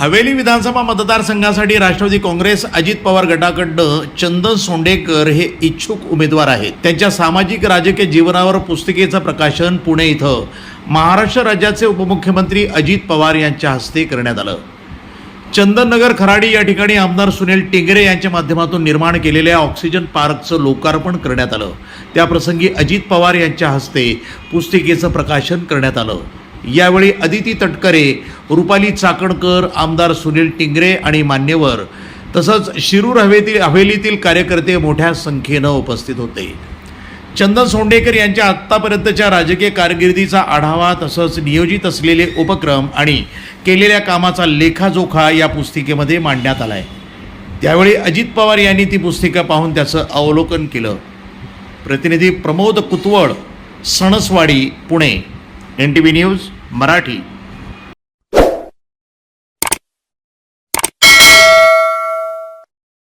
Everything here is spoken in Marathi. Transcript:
हवेली विधानसभा मतदारसंघासाठी राष्ट्रवादी काँग्रेस अजित पवार गटाकडनं चंदन सोंडेकर हे इच्छुक उमेदवार आहेत. त्यांच्या सामाजिक राजकीय जीवनावर पुस्तिकेचं प्रकाशन पुणे इथं. महाराष्ट्र राज्याचे उपमुख्यमंत्री अजित पवार यांच्या हस्ते करण्यात आलं. चंदननगर खराडी या ठिकाणी आमदार सुनील टिंगरे यांच्या माध्यमातून निर्माण केलेल्या ऑक्सिजन पार्कचं लोकार्पण करण्यात आलं. त्याप्रसंगी अजित पवार यांच्या हस्ते पुस्तिकेचं प्रकाशन करण्यात आलं. यावेळी अदिती तटकरे रुपाली चाकणकर आमदार सुनील टिंगरे आणि मान्यवर तसंच शिरूर हवेतील हवेलीतील कार्यकर्ते मोठ्या संख्येनं उपस्थित होते. चंदन सोंडेकर यांच्या आत्तापर्यंतच्या राजकीय कारकिर्दीचा आढावा तसंच नियोजित असलेले उपक्रम आणि केलेल्या कामाचा लेखाजोखा या पुस्तिकेमध्ये मांडण्यात आला आहे त्यावेळी अजित पवार यांनी ती पुस्तिका पाहून त्याचं अवलोकन केलं. प्रतिनिधी Pramod Kutwal Sanaswadi Pune. N T V news Marathi